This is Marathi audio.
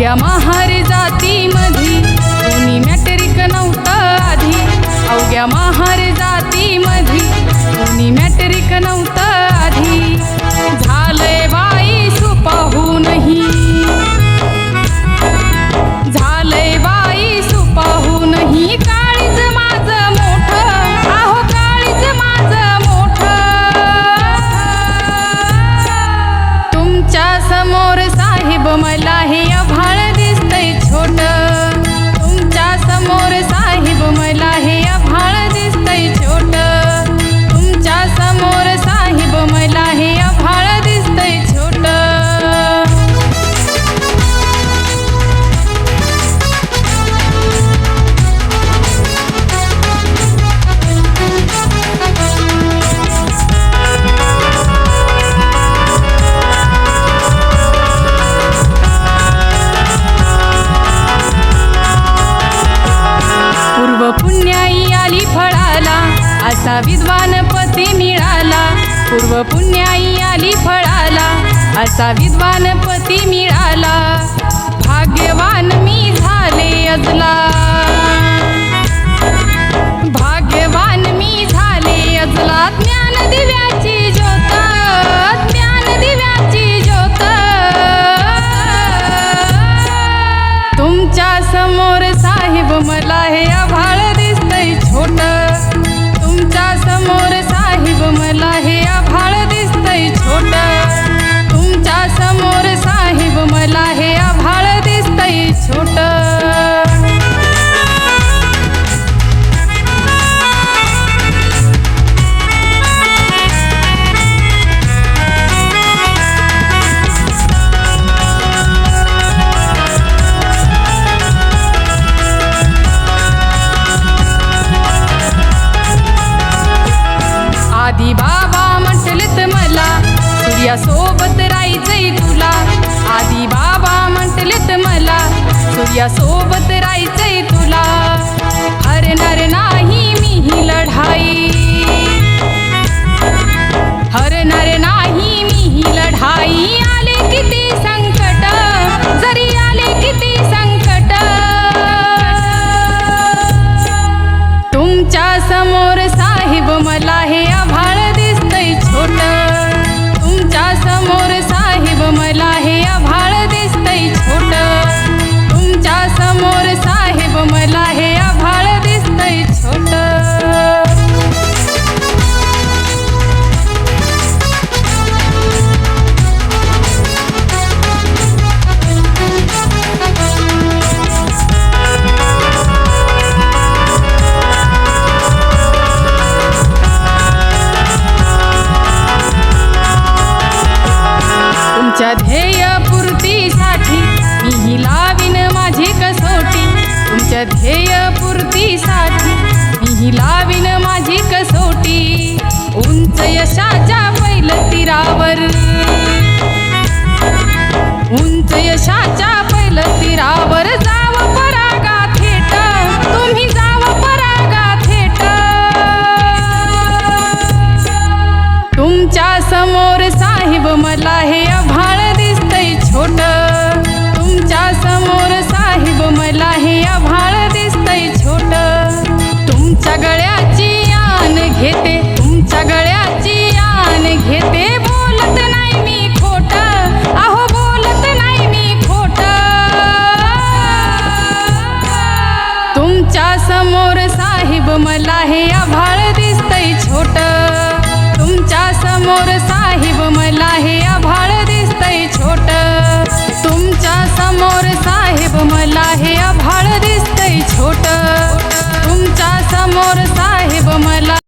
अवघ्या महार जाती मधी कोणी मॅट्रिक नव्हतं आधी. अवघ्या महार जाती मधी कोणी मॅट्रिक नव्हतं असा विद्वान पती मिळाला. पूर्व पुण्याई आली फळाला. असा विद्वान पती मिळाला. भाग्यवान मी झाले अजला भाग्यवान मी झाले अजला ज्ञान दिव्याची ज्योत ज्ञान दिव्याची ज्योत. तुमच्यासमोर साहेब मला हे आभार सूर्यासोबत राहायचंय तुला. हरणार नाही मी ही लढाई. हरणार नाही मी ही लढाई. आले किती संकट जरी आले किती संकट. तुमच्यासमोर साहेब मला हे तुमच्या ध्येयपूर्तीसाठी मी ही लावीन माझी कसोटी. तुमच्या ध्येयपूर्तीसाठी मी ही लावीन घेते तुमच्या गळ्याची आन घेते बोलत नाही मी खोट. अहो बोलत नाही मी खोट. तुमच्यासमोर साहेब मला हे आभाळ दिसतंय छोट. तुमच्यासमोर साहेब